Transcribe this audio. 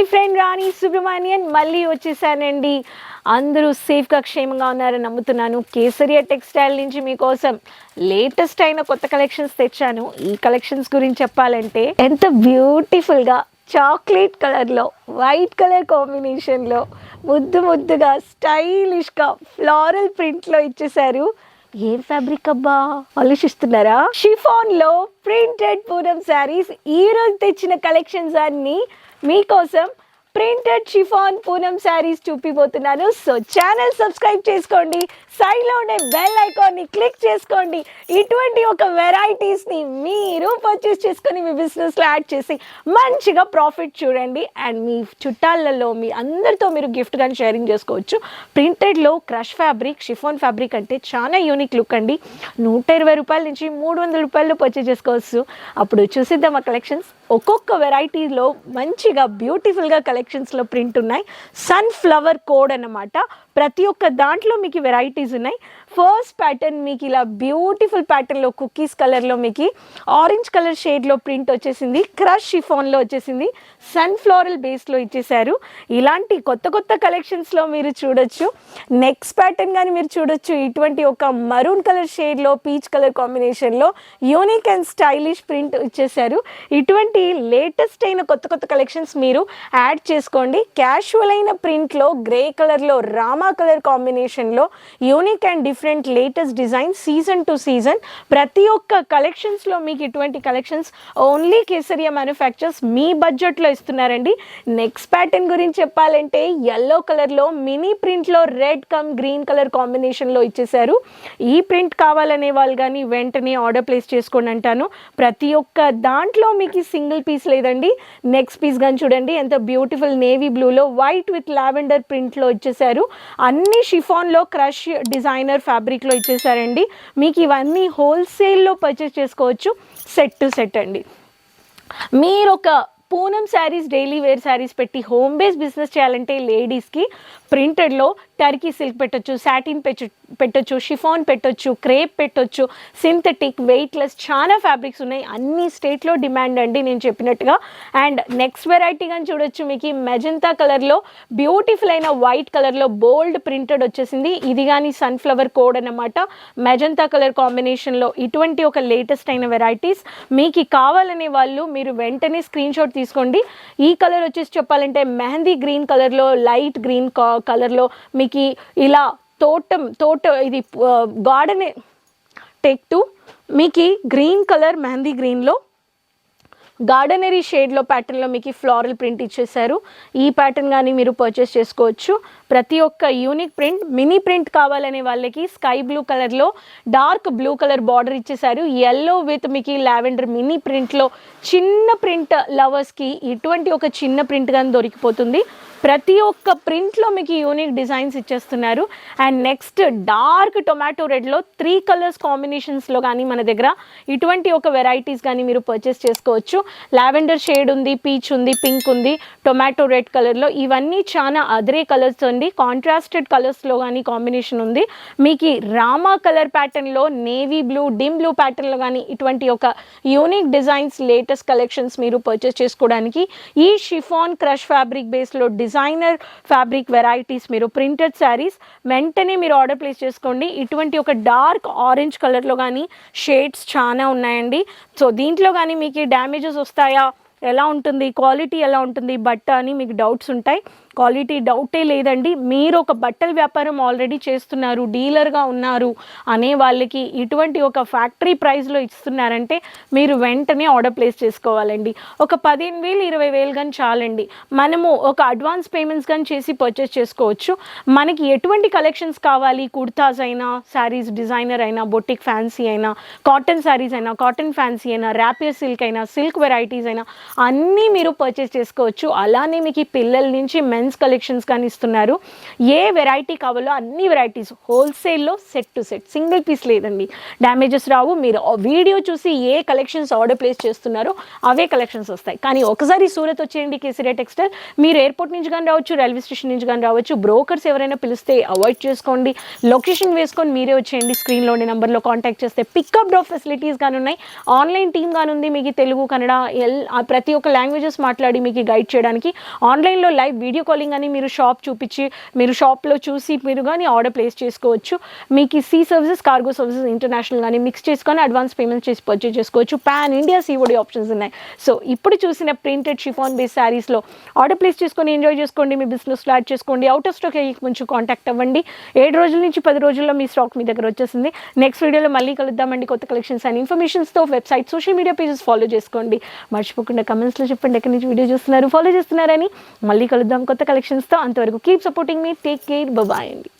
మీ friend రాణి సుబ్రహ్మణ్యన్ మళ్ళీ వచ్చేసానండి. అందరూ సేఫ్గా క్షేమంగా ఉన్నారని నమ్ముతున్నాను. కేసరియా టెక్స్టైల్ నుంచి మీకోసం లేటెస్ట్ అయిన కొత్త కలెక్షన్స్ తెచ్చాను. ఈ కలెక్షన్స్ గురించి చెప్పాలంటే ఎంత బ్యూటిఫుల్గా చాక్లెట్ కలర్లో వైట్ కలర్ కాంబినేషన్లో ముద్దు ముద్దుగా స్టైలిష్గా ఫ్లారల్ ప్రింట్లో ఇచ్చేశారు. ఏం ఫ్యాబ్రిక్ అబ్బా? ఆలోచిస్తున్నారా? షిఫాన్లో ప్రింటెడ్ పూరం శారీస్ ఈ రోజు తెచ్చిన కలెక్షన్స్ అన్ని మీకోసం ప్రింటెడ్ షిఫాన్ పూనం శారీస్ చూపిపోతున్నాను సో ఛానల్ సబ్స్క్రైబ్ చేసుకోండి. సైడ్లో ఉండే బెల్ ఐకాన్ని క్లిక్ చేసుకోండి. ఇటువంటి ఒక వెరైటీస్ని మీరు పర్చేస్ చేసుకొని మీ బిజినెస్లో యాడ్ చేసి మంచిగా ప్రాఫిట్ చూడండి. అండ్ మీ చుట్టాలలో మీ అందరితో మీరు గిఫ్ట్ కానీ షేరింగ్ చేసుకోవచ్చు. ప్రింటెడ్లో క్రష్ ఫ్యాబ్రిక్ షిఫోన్ ఫ్యాబ్రిక్ అంటే చాలా యూనిక్ లుక్ అండి. నూట ఇరవై రూపాయల నుంచి మూడు వందల రూపాయలు పర్చేస్ చేసుకోవచ్చు. అప్పుడు చూసిద్దాం ఆ కలెక్షన్స్ ఒక్కొక్క వెరైటీలో మంచిగా బ్యూటిఫుల్గా కలెక్షన్స్లో ప్రింట్ ఉన్నాయి. సన్ఫ్లవర్ కోడ్ అన్నమాట. ప్రతి ఒక్క దాంట్లో మీకు వెరైటీ ఉన్నాయి ఫస్ట్ ప్యాటర్న్ మీకు ఇలా బ్యూటిఫుల్ ప్యాటర్న్లో కుకీస్ కలర్లో మీకు ఆరెంజ్ కలర్ షేడ్లో ప్రింట్ వచ్చేసింది. క్రష్ షిఫాన్లో వచ్చేసింది. సన్ ఫ్లోరల్ బేస్లో ఇచ్చేసారు ఇలాంటి కొత్త కొత్త కలెక్షన్స్లో మీరు చూడొచ్చు. నెక్స్ట్ ప్యాటర్న్ కానీ మీరు చూడొచ్చు. ఇటువంటి ఒక మరూన్ కలర్ షేడ్లో పీచ్ కలర్ కాంబినేషన్లో యూనిక్ అండ్ స్టైలిష్ ప్రింట్ ఇచ్చేసారు ఇటువంటి లేటెస్ట్ అయిన కొత్త కొత్త కలెక్షన్స్ మీరు యాడ్ చేసుకోండి. క్యాషువల్ అయిన ప్రింట్లో గ్రే కలర్లో రామా కలర్ కాంబినేషన్లో unique and different latest design season to season ప్రతి ఒక్క కలెక్షన్స్లో మీకు ఇటువంటి కలెక్షన్స్ ఓన్లీ కేసరియా మ్యానుఫ్యాక్చర్స్ మీ బడ్జెట్లో ఇస్తున్నారండి. నెక్స్ట్ ప్యాటర్న్ గురించి చెప్పాలంటే ఎల్లో కలర్లో మినీ ప్రింట్లో రెడ్ కమ్ గ్రీన్ కలర్ కాంబినేషన్లో ఇచ్చేసారు ఈ ప్రింట్ కావాలనే వాళ్ళు కానీ వెంటనే ఆర్డర్ ప్లేస్ చేసుకోండి అంటాను. ప్రతి ఒక్క దాంట్లో మీకు సింగిల్ పీస్ లేదండి. నెక్స్ట్ పీస్ కానీ చూడండి. ఎంత బ్యూటిఫుల్ నేవీ బ్లూలో వైట్ విత్ లావెండర్ ప్రింట్లో ఇచ్చేసారు అన్ని షిఫాన్లో క్రష్ డిజైనర్ ఫ్యాబ్రిక్లో ఇచ్చేసారండి. మీకు ఇవన్నీ హోల్సేల్లో పర్చేస్ చేసుకోవచ్చు. సెట్ టు సెట్ అండి. మీరు ఒక పూనం శారీస్ డైలీ వేర్ శారీస్ పెట్టి హోమ్ బేస్ బిజినెస్ చేయాలంటే లేడీస్కి ప్రింటెడ్లో టర్కీ సిల్క్ పెట్టొచ్చు సాటిన్ పెట్టు పెట్టొచ్చు షిఫాన్ పెట్టొచ్చు క్రేప్ పెట్టొచ్చు సింథటిక్ వెయిట్లెస్ చాలా ఫ్యాబ్రిక్స్ ఉన్నాయి. అన్ని స్టేట్లో డిమాండ్ అండి నేను చెప్పినట్టుగా. అండ్ నెక్స్ట్ వెరైటీ కానీ చూడొచ్చు మీకు. మెజంతా కలర్లో బ్యూటిఫుల్ అయిన వైట్ కలర్లో బోల్డ్ ప్రింటెడ్ వచ్చేసింది. ఇది కానీ సన్ఫ్లవర్ కోడ్ అన్నమాట. మెజంతా కలర్ కాంబినేషన్లో ఇటువంటి ఒక లేటెస్ట్ అయిన వెరైటీస్. మీకు కావాలనే వాళ్ళు మీరు వెంటనే స్క్రీన్ షాట్ తీసుకోండి. ఈ కలర్ వచ్చేసి చెప్పాలంటే మెహందీ గ్రీన్ కలర్లో లైట్ గ్రీన్ కలర్లో మీకు ఇలా తోటం తోట ఇది గార్డెన్ టేక్ టు. మీకు గ్రీన్ కలర్ మెహందీ గ్రీన్లో గార్డెనరీ షేడ్లో ప్యాటర్న్లో మీకు ఫ్లారల్ ప్రింట్ ఇచ్చేసారు ఈ ప్యాటర్న్ కానీ మీరు పర్చేస్ చేసుకోవచ్చు. ప్రతి ఒక్క యూనిక్ ప్రింట్ మినీ ప్రింట్ కావాలనే వాళ్ళకి స్కై బ్లూ కలర్లో డార్క్ బ్లూ కలర్ బార్డర్ ఇచ్చేసారు ఎల్లో విత్ మీకు లావెండర్ మినీ ప్రింట్లో చిన్న ప్రింట్ లవర్స్కి ఇటువంటి ఒక చిన్న ప్రింట్ కానీ దొరికిపోతుంది. ప్రతి ఒక్క ప్రింట్లో మీకు యూనిక్ డిజైన్స్ ఇచ్చేస్తున్నారు. అండ్ నెక్స్ట్ డార్క్ టొమాటో రెడ్లో త్రీ కలర్స్ కాంబినేషన్స్లో కానీ మన దగ్గర ఇటువంటి ఒక వెరైటీస్ కానీ మీరు పర్చేస్ చేసుకోవచ్చు. లావెండర్ షేడ్ ఉంది పీచ్ ఉంది పింక్ ఉంది టొమాటో రెడ్ కలర్లో ఇవన్నీ చాలా అదరే కలర్స్ అండి. కాంట్రాస్టెడ్ కలర్స్లో కానీ కాంబినేషన్ ఉంది. మీకు రామా కలర్ ప్యాటర్న్లో నేవీ బ్లూ డిమ్ బ్లూ ప్యాటర్న్లో కానీ ఇటువంటి ఒక యూనిక్ డిజైన్స్ లేటెస్ట్ కలెక్షన్స్ మీరు పర్చేస్ చేసుకోవడానికి ఈ షిఫాన్ క్రష్ ఫ్యాబ్రిక్ బేస్లో డిజైనర్ ఫ్యాబ్రిక్ వెరైటీస్ మీరు ప్రింటెడ్ శారీస్ వెంటనే మీరు ఆర్డర్ ప్లేస్ చేసుకోండి. ఇటువంటి ఒక డార్క్ ఆరెంజ్ కలర్లో కానీ షేడ్స్ చాలా ఉన్నాయండి. సో దీంట్లో కానీ మీకు డ్యామేజెస్ వస్తాయా? ఎలా ఉంటుంది? క్వాలిటీ ఎలా ఉంటుంది? బట్ట అని మీకు డౌట్స్ ఉంటాయి. క్వాలిటీ డౌటే లేదండి. మీరు ఒక బట్టల వ్యాపారం ఆల్రెడీ చేస్తున్నారు డీలర్గా ఉన్నారు అనే వాళ్ళకి ఇటువంటి ఒక ఫ్యాక్టరీ ప్రైస్లో ఇస్తున్నారంటే మీరు వెంటనే ఆర్డర్ ప్లేస్ చేసుకోవాలండి. ఒక పదిహేను వేలు ఇరవై వేలు కానీ చాలండి. మనము ఒక అడ్వాన్స్ పేమెంట్స్ కానీ చేసి పర్చేస్ చేసుకోవచ్చు. మనకి ఎటువంటి కలెక్షన్స్ కావాలి? కుర్తాస్ అయినా శారీస్ డిజైనర్ అయినా బొటిక్ ఫ్యాన్సీ అయినా కాటన్ శారీస్ అయినా కాటన్ ఫ్యాన్సీ అయినా ర్యాపియర్ సిల్క్ అయినా సిల్క్ వెరైటీస్ అయినా అన్నీ మీరు పర్చేస్ చేసుకోవచ్చు. అలానే మీకు పిల్లల నుంచి మెన్స్ కలెక్షన్స్ కానీ ఇస్తున్నారు. ఏ వెరైటీ కావాలో అన్ని వెరైటీస్ హోల్సేల్లో set to set single piece లేదండి. డ్యామేజెస్ రావు. మీరు వీడియో చూసి ఏ కలెక్షన్స్ ఆర్డర్ ప్లేస్ చేస్తున్నారో అవే కలెక్షన్స్ వస్తాయి. కానీ ఒకసారి సూరత్ వచ్చేయండి కేసీఆర్ టెక్స్టైల్ మీరు ఎయిర్పోర్ట్ నుంచి కానీ రావచ్చు రైల్వే స్టేషన్ నుంచి కానీ రావచ్చు బ్రోకర్స్ ఎవరైనా పిలిస్తే అవాయిడ్ చేసుకోండి. లొకేషన్ వేసుకొని మీరే వచ్చేయండి. స్క్రీన్లో ఉండే నెంబర్లో కాంటాక్ట్ చేస్తే పికప్ డ్రాప్ ఫెసిలిటీస్ కానీ ఉన్నాయి ఆన్లైన్ టీమ్ కానీ ఉంది మీకు తెలుగు కన్నడ ఎల్ ఆ ప్రతి ఒక్క లాంగ్వేజెస్ మాట్లాడి మీకు గైడ్ చేయడానికి. ఆన్లైన్లో లైవ్ వీడియో కాలింగ్ అని మీరు షాప్ చూపించి మీరు షాప్లో చూసి మీరు కానీ ఆర్డర్ ప్లేస్ చేసుకోవచ్చు. మీకు ఈ sea services cargo services international కానీ మిక్స్ చేసుకొని అడ్వాన్స్ పేమెంట్ చేసి పర్చేస్ చేసుకోవచ్చు. పాన్ ఇండియా సీఓడి ఆప్షన్స్ ఉన్నాయి. సో ఇప్పుడు చూసిన ప్రింటెడ్ షిఫాన్ బేస్ శారీస్లో ఆర్డర్ ప్లేస్ చేసుకొని ఎంజాయ్ చేసుకోండి మీ బిజినెస్ యాడ్ చేసుకోండి. అవుట్ ఆఫ్ స్టాక్ కొంచెం కాంటాక్ట్ అవ్వండి. ఏడు రోజుల నుంచి పది రోజుల్లో మీ స్టాక్ మీ దగ్గర వచ్చేసింది. నెక్స్ట్ వీడియోలో మళ్ళీ కలుద్దామండి. కొత్త collections and ఇన్ఫర్మేషన్స్తో website social media pages follow చేసుకోండి. మర్చిపోకుండా కమెంట్స్లో చెప్పండి. ఎక్కడి నుంచి వీడియో చూస్తున్నారు? ఫాలో చేస్తున్నారని మళ్ళీ కలుద్దాం. కొత్త కొత్త కలెక్షన్స్తో అంతవరకు. కీప్ సపోర్టింగ్ మీ టేక్ కేర్ బాయ్ అండి